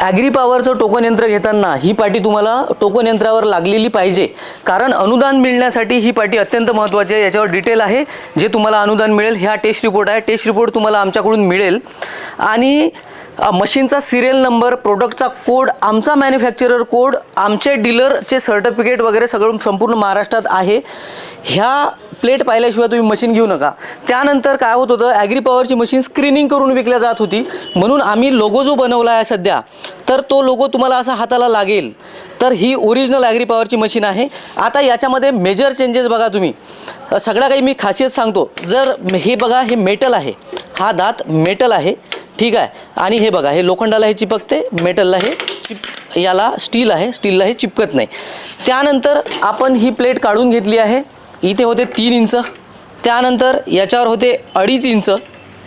Agree पॉवरचं token यंत्र घेताना ही पाटी तुम्हाला टोकन यंत्रावर लागलेली पाहिजे. कारण अनुदान मिळण्यासाठी ही पाटी अत्यंत महत्त्वाची आहे. याच्यावर डिटेल आहे. जे तुम्हाला अनुदान मिळेल ह्या टेस्ट रिपोर्ट आहे. टेस्ट रिपोर्ट तुम्हाला आमच्याकडून मिळेल. आणि मशीनचा सिरियल नंबर प्रोडक्टचा कोड आमचा मॅन्युफॅक्चरर कोड आमचे डीलरचे सर्टिफिकेट वगैरे सगळं संपूर्ण महाराष्ट्रात आहे. ह्या प्लेट पाहिल्याशिवाय तुम्ही मशीन घेऊ नका. त्यानंतर काय होत होतं? ॲग्री पॉवरची मशीन स्क्रीनिंग करून विकल्या जात होती. म्हणून आम्ही लोगो जो बनवला आहे सध्या तर तो लोगो तुम्हाला असा हाताला लागेल. तर ही ओरिजिनल ॲग्री पॉवरची मशीन आहे. आता याच्यामध्ये मेजर चेंजेस बघा तुम्ही. सगळं सगळ्या काही मी खासियत सांगतो. जर हे बघा हे मेटल आहे. हा दात मेटल आहे. ठीक आहे? आणि हे बघा हे लोखंडाला हे चिपकते. मेटलला हे चिप याला स्टील आहे. स्टीलला हे चिपकत नाही. त्यानंतर आपण ही प्लेट काढून घेतली आहे. इथे होते तीन इंच. त्यानंतर याच्यावर होते अडीच इंच.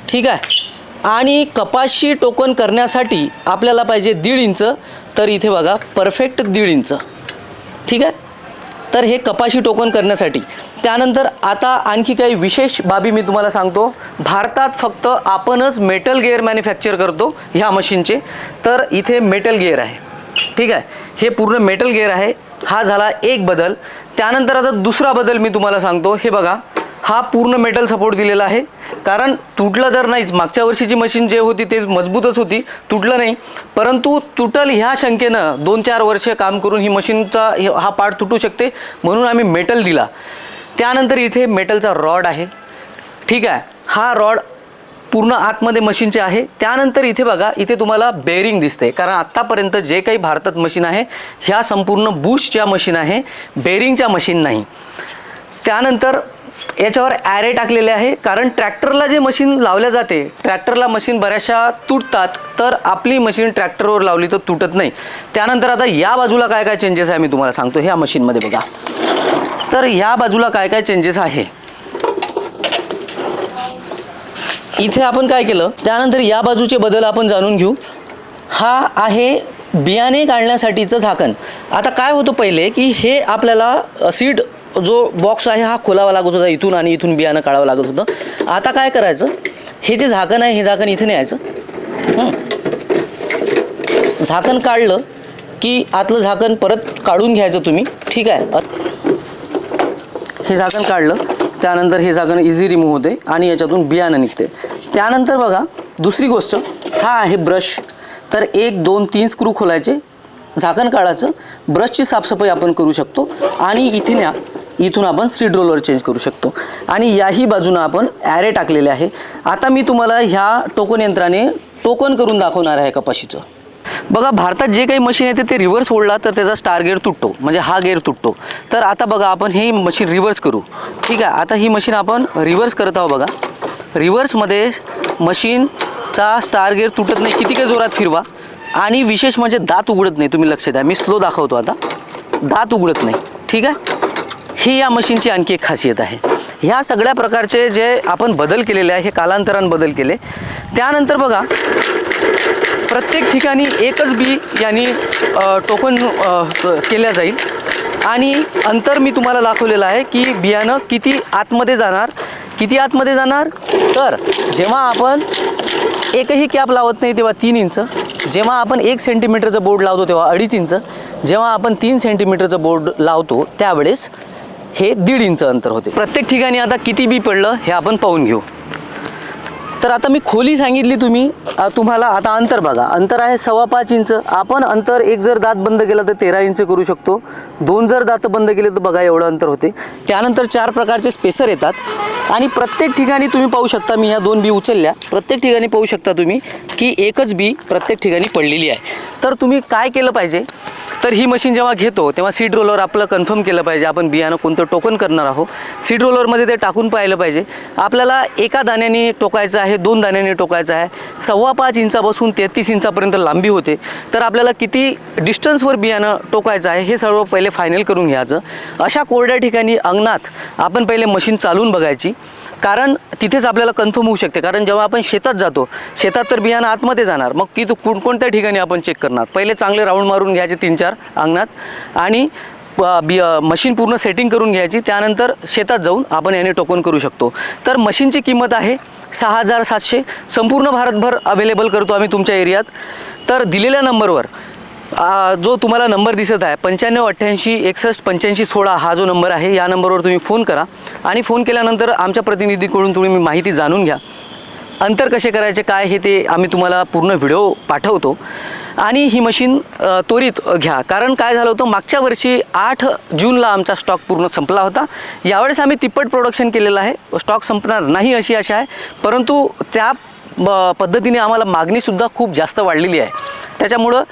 ठीक आहे? आणि कपाशी टोकन करण्यासाठी आपल्याला पाहिजे दीड इंच. तर इथे बघा परफेक्ट दीड इंच. ठीक आहे? तर हे कपाशी टोकन करण्यासाठी. त्यानंतर आता आणखी काही विशेष बाबी मी तुम्हाला सांगतो. भारतात फक्त आपणच मेटल गेअर मॅन्युफॅक्चर करतो ह्या मशीनचे. तर इथे मेटल गेअर आहे. ठीक आहे? हे पूर्ण मेटल गेअर आहे. हा झाला एक बदल. त्यानंतर आता दुसरा बदल मी तुम्हाला सांगतो. हे बघा हा पूर्ण मेटल सपोर्ट दिलेला आहे. कारण तुटलं तर नाहीच. मागच्या वर्षीची मशीन जे होती ते मजबूतच होती. तुटलं नाही. परंतु तुटल ह्या शंकेनं दोन चार वर्ष काम करून ही मशीनचा हा पार्ट तुटू शकते. म्हणून आम्ही मेटल दिला. त्यानंतर इथे मेटलचा रॉड आहे. ठीक आहे. हा रॉड पूर्ण आतमध्ये मशीनचे आहे. त्यानंतर इथे बघा इथे तुम्हाला बेरिंग दिसते. कारण आत्तापर्यंत जे काही भारतात मशीन आहे ह्या संपूर्ण बुशच्या मशीन आहे. बेरिंगच्या मशीन नाही. त्यानंतर याच्यावर ॲरे टाकलेले आहे. कारण ट्रॅक्टरला जे मशीन लावल्या जाते ट्रॅक्टरला मशीन बऱ्याचशा तुटतात तर आपली मशीन ट्रॅक्टरवर लावली तर तुटत नाही. त्यानंतर आता या बाजूला काय काय चेंजेस आहे मी तुम्हाला सांगतो. ह्या मशीनमध्ये बघा. तर या बाजूला काय काय चेंजेस आहे? इथे आपण काय केलं? त्यानंतर या बाजूचे बदल आपण जाणून घेऊ. हा आहे बियाणे काढण्यासाठीचं झाकण. आता काय होतं पहिले की हे आपल्याला सीड जो बॉक्स आहे हा खोलावा लागत होता इथून आणि इथून बियाणं काढावं लागत होतं. आता काय करायचं? हे जे झाकण आहे हे झाकण इथे न्यायचं. झाकण काढलं की आतलं झाकण परत काढून घ्यायचं तुम्ही. ठीक आहे? हे झाकण काढलं त्यानंतर हे झाकण इझी रिमूव्ह होते आणि याच्यातून बियाणं निघते. त्यानंतर बघा दुसरी गोष्ट हा आहे ब्रश तर एक दोन तीन स्क्रू खोलायचे. झाकण काढायचं. ब्रशची साफसफाई आपण करू शकतो. आणि इथे न्या इथून आपण सीड रोलर चेंज करू शकतो. आणि याही बाजूनं आपण ॲरे टाकलेले आहे. आता मी तुम्हाला ह्या टोकन यंत्राने टोकन करून दाखवणार आहे कपाशीचं. बघा भारतात जे काही मशीन येते ते रिव्हर्स ओढला तर त्याचा स्टार गेअर तुटतो. म्हणजे हा गेअर तुटतो. तर आता बघा आपण हे मशीन रिव्हर्स करू. ठीक आहे आता ही मशीन आपण रिव्हर्स करत आहोत बघा. रिव्हर्समध्ये मशीनचा स्टार गेअर तुटत नाही. किती काही जोरात फिरवा. आणि विशेष म्हणजे दात उघडत नाही. तुम्ही लक्ष द्या. मी स्लो दाखवतो आता. दात उघडत नाही. ठीक आहे? ही या मशीनची आणखी एक खासियत आहे. ह्या सगळ्या प्रकारचे जे आपण बदल केलेले आहे हे कालांतरान बदल केले. त्यानंतर बघा प्रत्येक ठिकाणी एकच बी यांनी टोकन केल्या जाईल. आणि अंतर मी तुम्हाला दाखवलेलं आहे की बियाणं किती आतमध्ये जाणार किती आतमध्ये जाणार. तर जेव्हा आपण एकही कॅप लावत नाही तेव्हा तीन इंच जेव्हा आपण एक सेंटीमीटरचं बोर्ड लावतो तेव्हा अडीच इंच जेव्हा आपण तीन सेंटीमीटरचं बोर्ड लावतो त्यावेळेस हे दीड इंच अंतर होते. प्रत्येक ठिकाणी आता किती बी पडलं हे आपण पाहून घेऊ. तर आता मी खोली सांगितली तुम्ही तुम्हाला आता अंतर बघा. अंतर आहे सव्वा पाच इंच. आपण अंतर एक जर दात बंद केला तर तेरा इंच करू शकतो. दोन जर दात बंद केले तर बघा एवढं अंतर होते. त्यानंतर चार प्रकारचे स्पेसर येतात. आणि प्रत्येक ठिकाणी तुम्ही पाहू शकता मी ह्या दोन बी उचलल्या. प्रत्येक ठिकाणी पाहू शकता तुम्ही की एकच बी प्रत्येक ठिकाणी पडलेली आहे. तर तुम्ही काय केलं पाहिजे? तर ही मशीन जेव्हा घेतो तेव्हा सीड रोलर आपलं कन्फर्म केलं पाहिजे. आपण बियाणं कोणतं टोकन करणार आहोत सीड रोलरमध्ये ते टाकून पाहिलं पाहिजे. आपल्याला एका दाण्याने टोकायचं आहे दोन दाण्याने टोकायचं आहे. सव्वा पाच इंचापासून तेहतीस इंचापर्यंत लांबी होते. तर आपल्याला किती डिस्टन्सवर बियाणं टोकायचं आहे हे सर्व पहिले फायनल करून घ्यायचं. अशा कोरड्या ठिकाणी अंगणात आपण पहिले मशीन चालवून बघायची. कारण तिथेच आपल्याला कन्फर्म होऊ शकते. कारण जेव्हा आपण शेतात जातो शेतात तर बियाणं आतमध्ये जाणार. मग की तो कोणकोणत्या ठिकाणी आपण चेक करणार? पहिले चांगले राऊंड मारून घ्यायचे तीन चार अंगणात. आणि बी मशीन पूर्ण सेटिंग करून घ्यायची. त्यानंतर शेतात जाऊन आपण याने टोकन करू शकतो. तर मशीनची किंमत आहे सहा हजार सातशे. संपूर्ण भारतभर अवेलेबल करतो आम्ही तुमच्या एरियात. तर दिलेल्या नंबरवर जो तुम्हाला नंबर दिसत आहे पंच्याण्णव अठ्ठ्याऐंशी एकसष्ट पंच्याऐंशी सोळा हा जो नंबर आहे या नंबरवर तुम्ही फोन करा. आणि फोन केल्यानंतर आमच्या प्रतिनिधीकडून तुम्ही माहिती जाणून घ्या. अंतर कसे करायचे काय हे ते आम्ही तुम्हाला पूर्ण व्हिडिओ पाठवतो. आणि ही मशीन त्वरित घ्या. कारण काय झालं होतं मागच्या वर्षी आठ जूनला आमचा स्टॉक पूर्ण संपला होता. यावेळेस आम्ही तिप्पट प्रोडक्शन केलेलं आहे. स्टॉक संपणार नाही अशी आशा आहे. परंतु त्या पद्धतीने आम्हाला मागणीसुद्धा खूप जास्त वाढलेली आहे. त्याच्यामुळं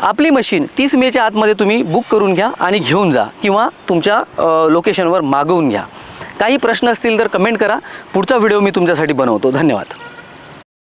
आपली मशीन तीस मेच्या आतमध्ये तुम्ही बुक करून घ्या आणि घेऊन जा किंवा तुमच्या लोकेशनवर मागवून घ्या. काही प्रश्न असतील तर कमेंट करा. पुढचा व्हिडिओ मी तुमच्यासाठी बनवतो. धन्यवाद.